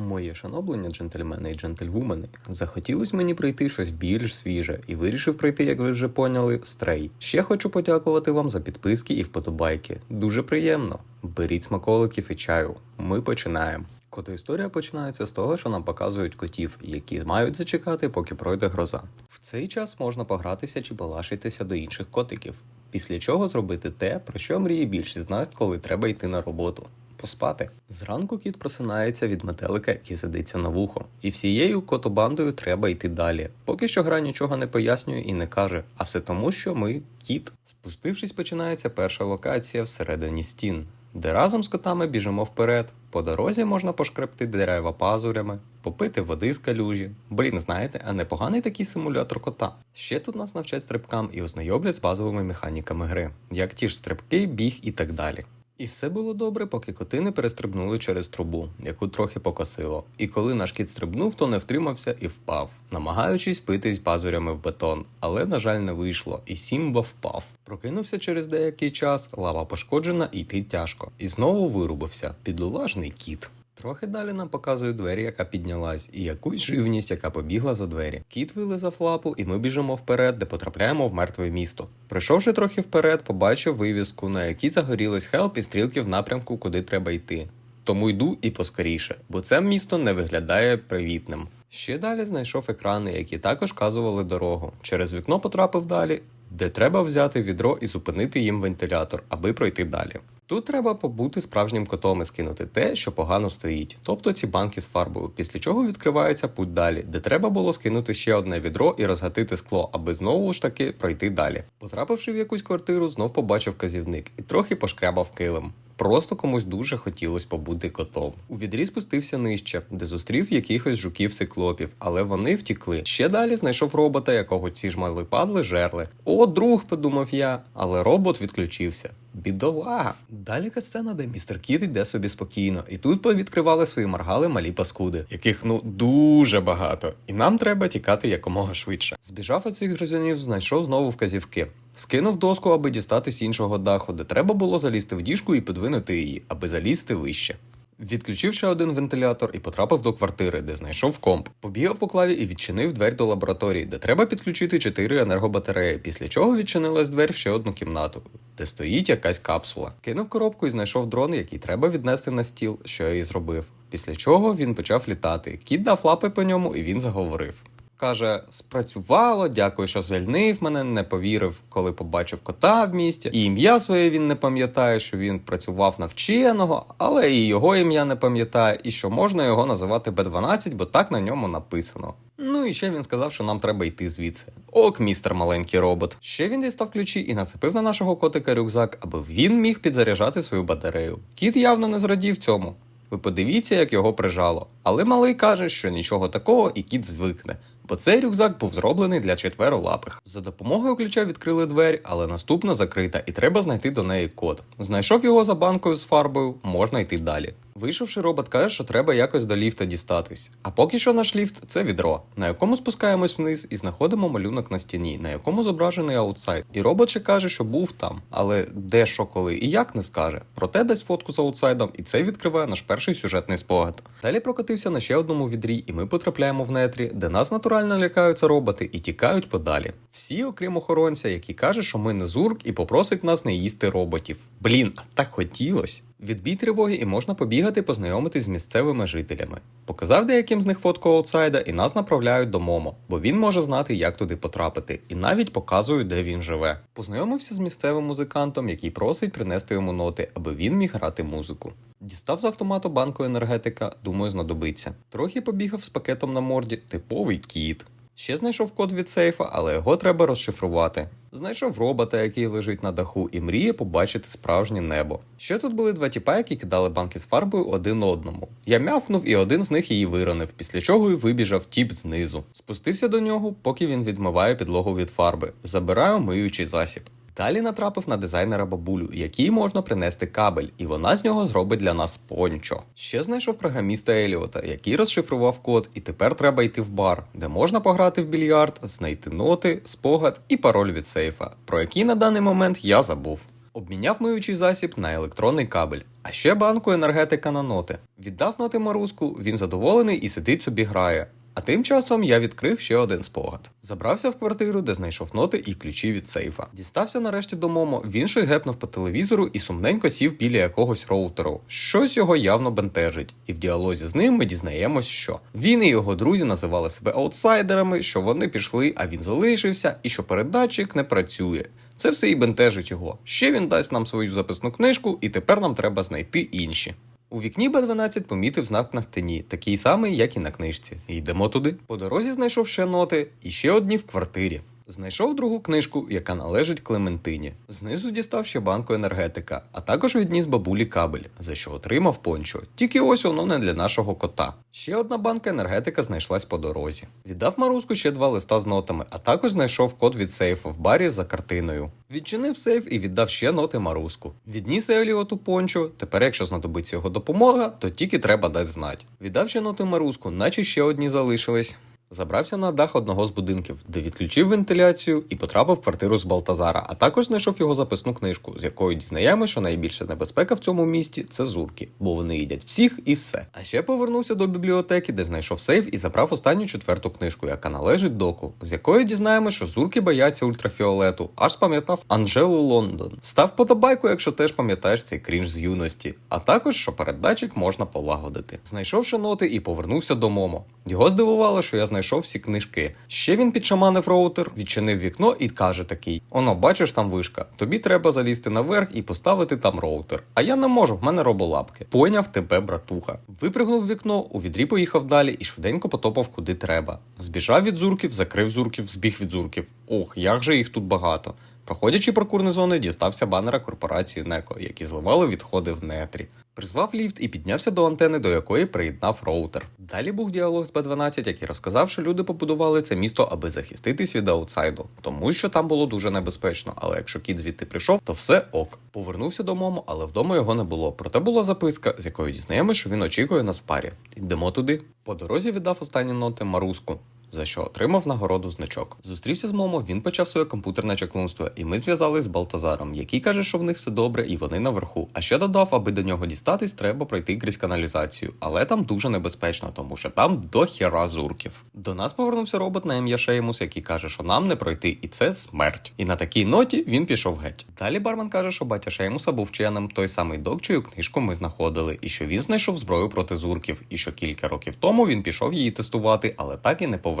Моє шановлення, джентльмени і джентльвумени, захотілось мені пройти щось більш свіже і вирішив пройти, як ви вже поняли, стрей. Ще хочу подякувати вам за підписки і вподобайки. Дуже приємно. Беріть смаколиків і чаю. Ми починаємо. Котоісторія починається з того, що нам показують котів, які мають зачекати, поки пройде гроза. В цей час можна погратися чи полашитися до інших котиків. Після чого зробити те, про що мріє більшість з коли треба йти на роботу. Поспати. Зранку кіт просинається від метелика, який сидиться на вухо. І всією котобандою треба йти далі. Поки що гра нічого не пояснює і не каже, а все тому, що ми кіт. Спустившись, починається перша локація всередині стін, де разом з котами біжимо вперед. По дорозі можна пошкребти дерева пазурями, попити води з калюжі. Блін, знаєте, а непоганий такий симулятор кота. Ще тут нас навчать стрибкам і ознайомлять з базовими механіками гри, як ті ж стрибки, біг і так далі. І все було добре, поки коти не перестрибнули через трубу, яку трохи покосило. І коли наш кіт стрибнув, то не втримався і впав, намагаючись питись пазурями в бетон. Але, на жаль, не вийшло, і Сімба впав. Прокинувся через деякий час, лава пошкоджена йти тяжко. І знову вирубився підлолажний кіт. Трохи далі нам показують двері, яка піднялась, і якусь живність, яка побігла за двері. Кіт вилизав лапу, і ми біжимо вперед, де потрапляємо в мертве місто. Прийшовши трохи вперед, побачив вивіску, на якій загорілись хелп і стрілки в напрямку, куди треба йти. Тому йду і поскоріше, бо це місто не виглядає привітним. Ще далі знайшов екрани, які також вказували дорогу. Через вікно потрапив далі, де треба взяти відро і зупинити їм вентилятор, аби пройти далі. Тут треба побути справжнім котом і скинути те, що погано стоїть, тобто ці банки з фарбою, після чого відкривається путь далі, де треба було скинути ще одне відро і розгатити скло, аби знову ж таки пройти далі. Потрапивши в якусь квартиру, знов побачив казівник і трохи пошкрябав килим. Просто комусь дуже хотілося побути котом. У відрі спустився нижче, де зустрів якихось жуків циклопів, але вони втікли. Ще далі знайшов робота, якого ці ж мали падли жерли. О, друг, подумав я, але робот відключився. Бідолага. Далі сцена, де містер Кіт йде собі спокійно, і тут повідкривали свої маргали малі паскуди, яких ну дуже багато, і нам треба тікати якомога швидше. Збіжав від цих гризунів, знайшов знову вказівки. Скинув доску, аби дістатись іншого даху, де треба було залізти в діжку і подвинути її, аби залізти вище. Відключив ще один вентилятор і потрапив до квартири, де знайшов комп. Побігав по клаві і відчинив двері до лабораторії, де треба підключити чотири енергобатареї, після чого відчинилась двері в ще одну кімнату, де стоїть якась капсула. Кинув коробку і знайшов дрон, який треба віднести на стіл, що я і зробив. Після чого він почав літати. Кіт дав лапи по ньому, і він заговорив. Каже, спрацювало, дякую, що звільнив мене, не повірив, коли побачив кота в місті. І ім'я своє він не пам'ятає, що він працював на вченого, але і його ім'я не пам'ятає, і що можна його називати Б12, бо так на ньому написано. Ну і ще він сказав, що нам треба йти звідси. Ок, містер маленький робот. Ще він дістав ключі і нацепив на нашого котика рюкзак, аби він міг підзаряджати свою батарею. Кіт явно не зрадів цьому. Ви подивіться, як його прижало. Але малий каже, що нічого такого і кіт звикне, бо цей рюкзак був зроблений для четверолапих. За допомогою ключа відкрили двері, але наступна закрита, і треба знайти до неї код. Знайшов його за банкою з фарбою, можна йти далі. Вийшовши, робот каже, що треба якось до ліфта дістатись. А поки що наш ліфт це відро, на якому спускаємось вниз і знаходимо малюнок на стіні, на якому зображений аутсайд. І робот ще каже, що був там, але де, що, коли і як не скаже. Проте дасть фотку з аутсайдом, і це відкриває наш перший сюжетний спогад. Далі прокотився на ще одному відрі, і ми потрапляємо в нетрі, де нас натурально лякаються роботи і тікають подалі. Всі, окрім охоронця, який каже, що ми не зурк і попросить нас не їсти роботів. Блін, а так хотілось. Відбій тривоги і можна побігати познайомитись з місцевими жителями. Показав деяким з них фотку аутсайда і нас направляють до Момо, бо він може знати, як туди потрапити, і навіть показують, де він живе. Познайомився з місцевим музикантом, який просить принести йому ноти, аби він міг грати музику. Дістав з автомату банку енергетика, думаю, знадобиться. Трохи побігав з пакетом на морді, типовий кіт. Ще знайшов код від сейфа, але його треба розшифрувати. Знайшов робота, який лежить на даху, і мріє побачити справжнє небо. Ще тут були два тіпа, які кидали банки з фарбою один одному. Я мявкнув, і один з них її виронив, після чого й вибіжав тіп знизу. Спустився до нього, поки він відмиває підлогу від фарби. Забираю миючий засіб. Далі натрапив на дизайнера бабулю, якій можна принести кабель, і вона з нього зробить для нас пончо. Ще знайшов програміста Еліота, який розшифрував код, і тепер треба йти в бар, де можна пограти в більярд, знайти ноти, спогад і пароль від сейфа, про який на даний момент я забув. Обміняв миючий засіб на електронний кабель, а ще банку енергетика на ноти. Віддав ноти Маруску, він задоволений і сидить собі грає. А тим часом я відкрив ще один спогад. Забрався в квартиру, де знайшов ноти і ключі від сейфа. Дістався нарешті до Момо, він щось гепнув по телевізору і сумненько сів біля якогось роутеру. Щось його явно бентежить, і в діалозі з ним ми дізнаємось, що він і його друзі називали себе аутсайдерами, що вони пішли, а він залишився, і що передатчик не працює. Це все і бентежить його. Ще він дасть нам свою записну книжку, і тепер нам треба знайти інші. У вікні Б12 помітив знак на стіні, такий самий, як і на книжці. Йдемо туди. По дорозі знайшов ще ноти і ще одні в квартирі. Знайшов другу книжку, яка належить Клементині. Знизу дістав ще банку енергетика, а також відніс бабулі кабель, за що отримав пончо. Тільки ось воно не для нашого кота. Ще одна банка енергетика знайшлась по дорозі. Віддав Маруску ще два листа з нотами, а також знайшов код від сейфу в барі за картиною. Відчинив сейф і віддав ще ноти Маруску. Відніс Еліоту пончо. Тепер, якщо знадобиться його допомога, то тільки треба дати знати. Віддав ще ноти Маруску, наче ще одні залишились. Забрався на дах одного з будинків, де відключив вентиляцію і потрапив в квартиру з Балтазара, а також знайшов його записну книжку, з якою дізнаємо, що найбільша небезпека в цьому місті це зурки, бо вони їдять всіх і все. А ще повернувся до бібліотеки, де знайшов сейф і забрав останню четверту книжку, яка належить доку, з якої дізнаємо, що зурки бояться ультрафіолету, аж спам'ятав Анжелу Лондон. Став подобайку, якщо теж пам'ятаєш цей крінж з юності, а також що передатчик можна полагодити. Знайшовши ноти і повернувся до Момо. Його здивувало, що я знайшов всі книжки. Ще він підшаманив роутер, відчинив вікно і каже такий: Оно, бачиш там вишка. Тобі треба залізти наверх і поставити там роутер. А я не можу, в мене роболапки. Поняв тебе, братуха. Випригнув вікно, у відрі поїхав далі і швиденько потопав куди треба. Збіжав від зурків, закрив зурків, збіг від зурків. Ох, як же їх тут багато. Проходячи прокурні зони, дістався банера корпорації Неко, які зливали відходи в нетрі. Призвав ліфт і піднявся до антени, до якої приєднав роутер. Далі був діалог з Б12, який розказав, що люди побудували це місто, аби захиститись від аутсайду, тому що там було дуже небезпечно. Але якщо кіт звідти прийшов, то все ок. Повернувся додому, але вдома його не було. Проте була записка, з якою дізнаємося, що він очікує нас в парі. Йдемо туди. По дорозі віддав останні ноти Маруску за що отримав нагороду значок. Зустрівся з Момо, він почав своє комп'ютерне чаклунство, і ми зв'язались з Балтазаром, який каже, що в них все добре і вони наверху. А ще додав, аби до нього дістатись, треба пройти крізь каналізацію. Але там дуже небезпечно, тому що там до хера зурків. До нас повернувся робот на ім'я Шеймус, який каже, що нам не пройти, і це смерть. І на такій ноті він пішов геть. Далі бармен каже, що батя Шеймуса був вченим той самий док, чию книжку ми знаходили, і що він знайшов зброю проти зурків, і що кілька років тому він пішов її тестувати, але так і не повернувся.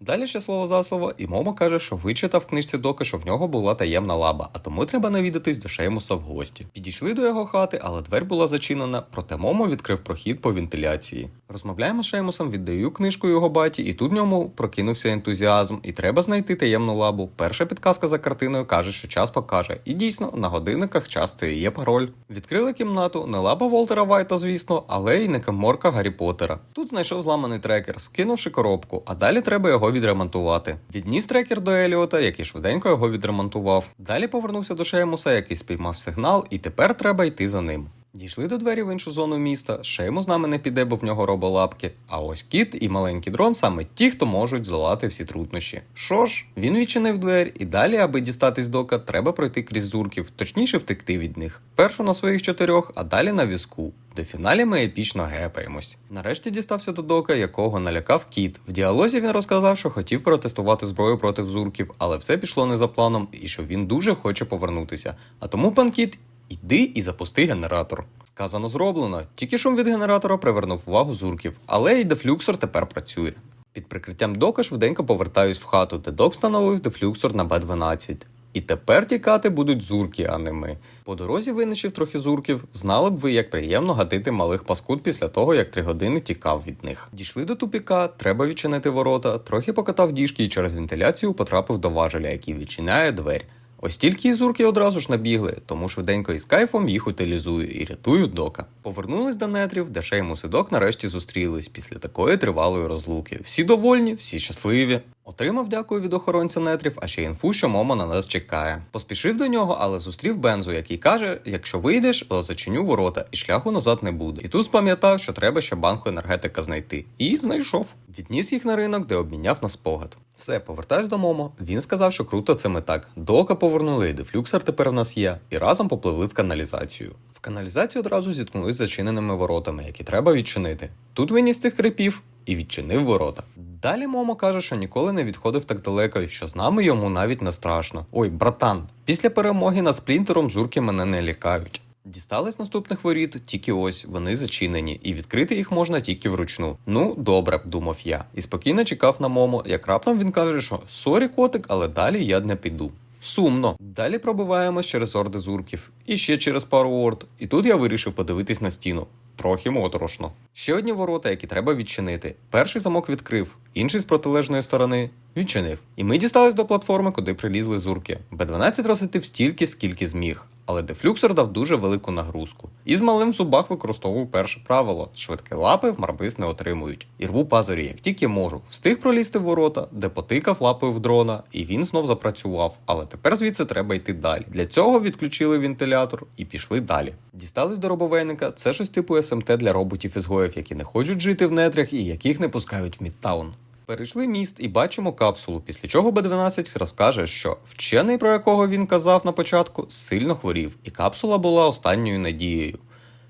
Далі ще слово за слово, і Момо каже, що вичитав в книжці доки, що в нього була таємна лаба, а тому треба навідатись до Шеймуса в гості. Підійшли до його хати, але двері була зачинена, проте Момо відкрив прохід по вентиляції. Розмовляємо з Шеймусом, віддаю книжку його баті, і тут в ньому прокинувся ентузіазм, і треба знайти таємну лабу. Перша підказка за картиною каже, що час покаже. І дійсно, на годинниках час це і є пароль. Відкрили кімнату, не лаба Волтера Вайта, звісно, але й не каморка Гаррі Поттера. Тут знайшов зламаний трекер, скинувши коробку, а далі треба його відремонтувати. Відніс трекер до Еліота, який швиденько його відремонтував. Далі повернувся до Шеймуса, який спіймав сигнал, і тепер треба йти за ним. Дійшли до двері в іншу зону міста. Шейму з нами не піде, бо в нього роболапки. А ось кіт і маленький дрон саме ті, хто можуть здолати всі труднощі. Що ж, він відчинив двері, і далі, аби дістатись дока, треба пройти крізь зурків, точніше втекти від них. Першу на своїх чотирьох, а далі на візку. До фіналі ми епічно гепаємось. Нарешті дістався до дока, якого налякав кіт. В діалозі він розказав, що хотів протестувати зброю проти зурків, але все пішло не за планом, і що він дуже хоче повернутися. А тому пан кіт Іди і запусти генератор. Сказано зроблено. Тільки шум від генератора привернув увагу зурків, але і дефлюксор тепер працює. Під прикриттям дока швиденько повертаюсь в хату, де док встановив дефлюксор на Б12. І тепер тікати будуть зурки, а не ми. По дорозі винищив трохи зурків. Знали б ви, як приємно гатити малих паскуд після того, як три години тікав від них. Дійшли до тупіка, треба відчинити ворота, трохи покатав діжки і через вентиляцію потрапив до важеля, який відчиняє двері. Ось тільки і зурки одразу ж набігли, тому швиденько із кайфом їх утилізую і рятую дока. Повернулись до нетрів, де Шеймус і нарешті зустрілись після такої тривалої розлуки. Всі довольні, всі щасливі. Отримав дякую від охоронця нетрів, а ще інфу, що Момо на нас чекає. Поспішив до нього, але зустрів Бензу, який каже: якщо вийдеш, то зачиню ворота, і шляху назад не буде. І тут спам'ятав, що треба ще банку енергетика знайти. І знайшов. Відніс їх на ринок, де обміняв на спогад. Все, повертаюсь до Момо. Він сказав, що круто це ми так. Дока повернули, і дефлюксер тепер в нас є, і разом попливли в каналізацію. В каналізацію одразу зіткнулись з зачиненими воротами, які треба відчинити. Тут виніс цих крипів і відчинив ворота. Далі Момо каже, що ніколи не відходив так далеко, і що з нами йому навіть не страшно. Ой, братан, після перемоги над сплінтером журки мене не лякають. Дістались наступних воріт, тільки ось вони зачинені, і відкрити їх можна тільки вручну. Ну, добре, думав я, і спокійно чекав на Момо, як раптом він каже, що сорі, котик, але далі я не піду. Сумно. Далі пробиваємось через орди зурків, і ще через пару орд. І тут я вирішив подивитись на стіну. Трохи моторошно. Ще одні ворота, які треба відчинити. Перший замок відкрив, інший з протилежної сторони відчинив. І ми дістались до платформи, куди прилізли зурки. Б12 розсвітив стільки, скільки зміг. Але дефлюксер дав дуже велику нагрузку. І з малим в зубах використовував перше правило: швидкі лапи в марбис не отримують. І рву пазурі, як тільки можу. Встиг пролізти в ворота, де потикав лапою в дрона, і він знов запрацював. Але тепер звідси треба йти далі. Для цього відключили вентилятор і пішли далі. Дістались до робовейника. Це щось типу СМТ для роботів ізгоїв, які не хочуть жити в нетрях і яких не пускають в Мідтаун. Перейшли міст і бачимо капсулу, після чого Б12 розкаже, що вчений, про якого він казав на початку, сильно хворів, і капсула була останньою надією.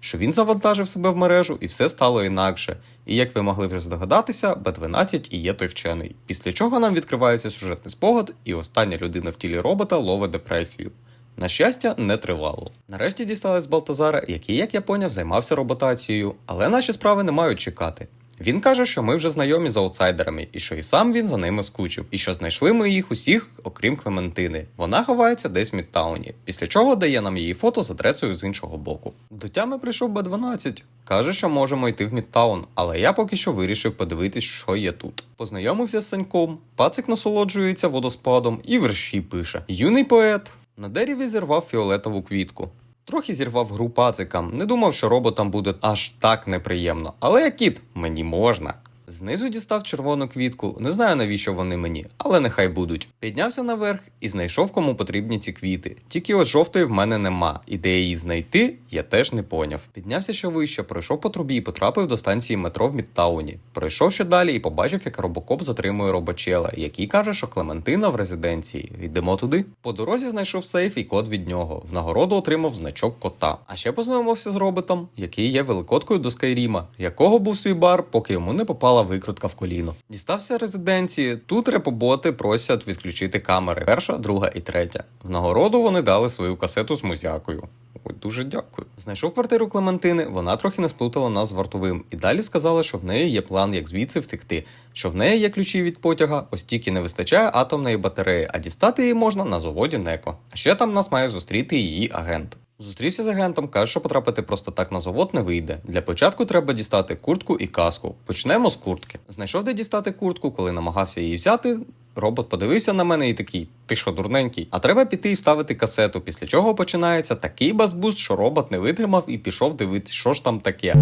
Що він завантажив себе в мережу і все стало інакше. І як ви могли вже здогадатися, Б12 і є той вчений. Після чого нам відкривається сюжетний спогад, і остання людина в тілі робота ловить депресію. На щастя, не тривало. Нарешті дістались Балтазара, який, як я поняв, займався роботацією, але наші справи не мають чекати. Він каже, що ми вже знайомі з аутсайдерами, і що і сам він за ними скучив, і що знайшли ми їх усіх, окрім Клементини. Вона ховається десь в Мідтауні, після чого дає нам її фото з адресою з іншого боку. До тями прийшов Б12. Каже, що можемо йти в Мідтаун, але я поки що вирішив подивитись, що є тут. Познайомився з Саньком, пацик насолоджується водоспадом і верші пише. Юний поет на дереві зірвав фіолетову квітку. Трохи зірвав гру пацикам, не думав, що роботам буде аж так неприємно. Але як кіт, мені можна. Знизу дістав червону квітку, не знаю навіщо вони мені, але нехай будуть. Піднявся наверх і знайшов кому потрібні ці квіти. Тільки от жовтої в мене нема, і де її знайти, я теж не поняв. Піднявся ще вище, пройшов по трубі і потрапив до станції метро в Мідтауні. Пройшов ще далі і побачив, як робокоп затримує робочела, який каже, що Клементина в резиденції. Йдемо туди. По дорозі знайшов сейф і код від нього. В нагороду отримав значок кота. А ще познайомився з роботом, який є великоткою до Скайріма, якого був свій бар, поки йому не попала викрутка в коліно. Дістався резиденції. Тут репоботи просять відключити камери. Перша, друга і третя. В нагороду вони дали свою касету з музякою. Ой, дуже дякую. Знайшов квартиру Клементини, вона трохи не сплутала нас з вартовим, і далі сказала, що в неї є план, як звідси втекти, що в неї є ключі від потяга, ось тільки не вистачає атомної батареї, а дістати її можна на заводі Неко. А ще там нас має зустріти її агент. Зустрівся з агентом, каже, що потрапити просто так на завод не вийде. Для початку треба дістати куртку і каску. Почнемо з куртки. Знайшов де дістати куртку, коли намагався її взяти. Робот подивився на мене і такий: ти що, дурненький? А треба піти і вставити касету, після чого починається такий базбуз, що робот не витримав і пішов дивитися, що ж там таке.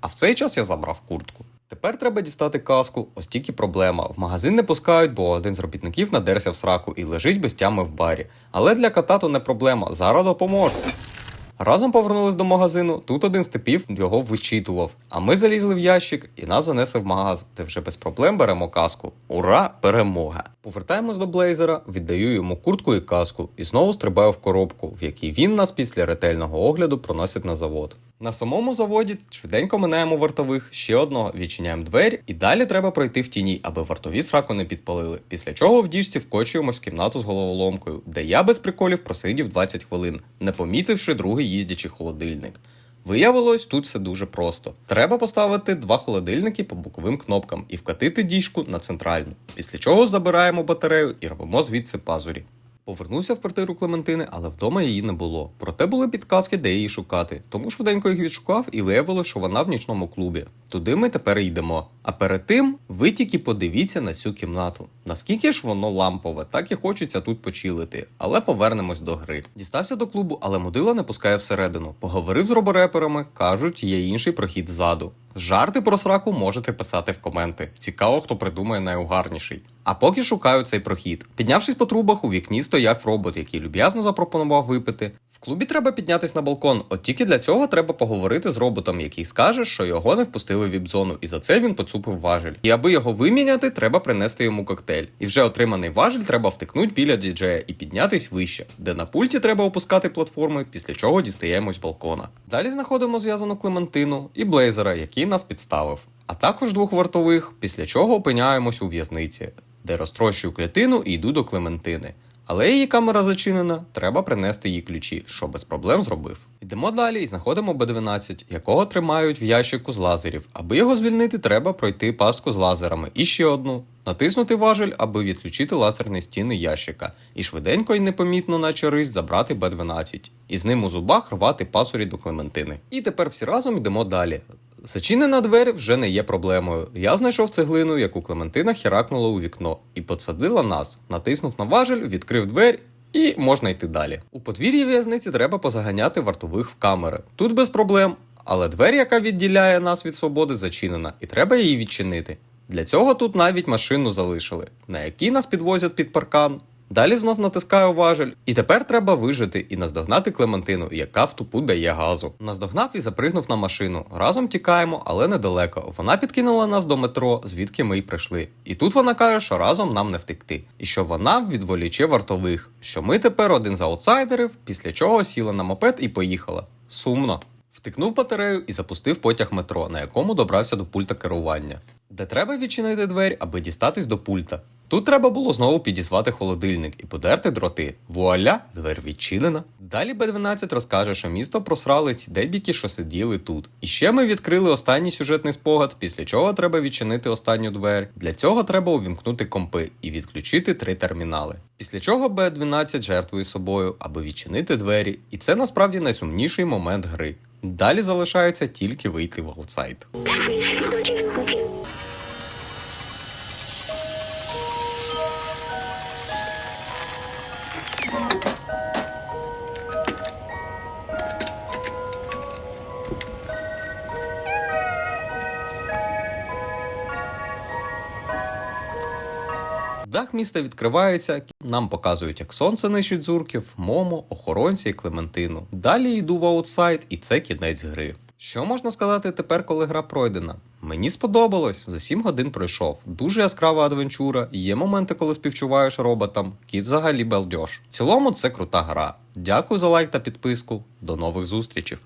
А в цей час я забрав куртку. Тепер треба дістати каску, ось тільки проблема. В магазин не пускають, бо один з робітників надерся в сраку і лежить без тями в барі. Але для кота то не проблема, зараз допоможе. Разом повернулись до магазину. Тут один з типів його вичитував. А ми залізли в ящик і нас занесли в магаз, де вже без проблем беремо каску. Ура, перемога! Повертаємось до блейзера, віддаю йому куртку і каску, і знову стрибаю в коробку, в якій він нас після ретельного огляду проносить на завод. На самому заводі швиденько минаємо вартових, ще одного відчиняємо двері, і далі треба пройти в тіні, аби вартові сраку не підпалили. Після чого в діжці вкочуємось в кімнату з головоломкою, де я без приколів просидів 20 хвилин, не помітивши другий їздячий холодильник. Виявилось, тут все дуже просто. Треба поставити два холодильники по боковим кнопкам і вкатити діжку на центральну. Після чого забираємо батарею і рвемо звідси пазурі. Повернувся в квартиру Клементини, але вдома її не було. Проте були підказки, де її шукати. Тому швиденько їх відшукав і виявилося, що вона в нічному клубі. Туди ми тепер йдемо. А перед тим ви тільки подивіться на цю кімнату. Наскільки ж воно лампове, так і хочеться тут почилити. Але повернемось до гри. Дістався до клубу, але мудила не пускає всередину. Поговорив з робореперами, кажуть, є інший прохід ззаду. Жарти про сраку можете писати в коменти. Цікаво, хто придумає найугарніший. А поки шукаю цей прохід. Піднявшись по трубах, у вікні стояв робот, який люб'язно запропонував випити. Клубі треба піднятись на балкон, от тільки для цього треба поговорити з роботом, який скаже, що його не впустили в віп-зону, і за це він поцупив важель. І аби його виміняти, треба принести йому коктейль. І вже отриманий важель треба втикнути біля діджея і піднятись вище, де на пульті треба опускати платформи, після чого дістаємо з балкона. Далі знаходимо зв'язану Клементину і Блейзера, який нас підставив, а також двох вартових, після чого опиняємось у в'язниці, де розтрощую клітину і йду до Клементини. Але її камера зачинена, треба принести їй ключі, що без проблем зробив. Йдемо далі і знаходимо Б12, якого тримають в ящику з лазерів. Аби його звільнити, треба пройти пастку з лазерами. І ще одну. Натиснути важель, аби відключити лазерні стіни ящика, і швиденько і непомітно, наче рись, забрати Б12, і з ним у зубах рвати пасурі до Клементини. І тепер всі разом йдемо далі. Зачинена двері вже не є проблемою. Я знайшов цеглину, яку Клементина херакнула у вікно, і посадила нас. Натиснув на важель, відкрив двері. І можна йти далі. У подвір'ї в'язниці треба позаганяти вартових в камери. Тут без проблем, але двері, яка відділяє нас від свободи, зачинена, і треба її відчинити. Для цього тут навіть машину залишили, на якій нас підвозять під паркан. Далі знов натискаю важель, і тепер треба вижити і наздогнати Клементину, яка в тупу дає газу. Наздогнав і запригнув на машину. Разом тікаємо, але недалеко. Вона підкинула нас до метро, звідки ми й прийшли. І тут вона каже, що разом нам не втекти, і що вона відволіче вартових, що ми тепер один з аутсайдерів, після чого сіла на мопед і поїхала. Сумно. Втикнув батарею і запустив потяг метро, на якому добрався до пульта керування. Де треба відчинити двері, аби дістатись до пульта. Тут треба було знову підізвати холодильник і подерти дроти. Вуаля, двер відчинена. Далі Б12 розкаже, що місто просрали ці дебіки, що сиділи тут. І ще ми відкрили останній сюжетний спогад, після чого треба відчинити останню двері. Для цього треба увімкнути компи і відключити три термінали. Після чого Б12 жертвує собою, аби відчинити двері. І це насправді найсумніший момент гри. Далі залишається тільки вийти в аутсайд. Дах міста відкривається, нам показують, як сонце нищить зурків, момо, охоронця і Клементину. Далі йду в аутсайд, і це кінець гри. Що можна сказати тепер, коли гра пройдена? Мені сподобалось, за 7 годин пройшов. Дуже яскрава адвенчура, є моменти, коли співчуваєш роботам, кіт взагалі балдеж. В цілому це крута гра. Дякую за лайк та підписку. До нових зустрічей.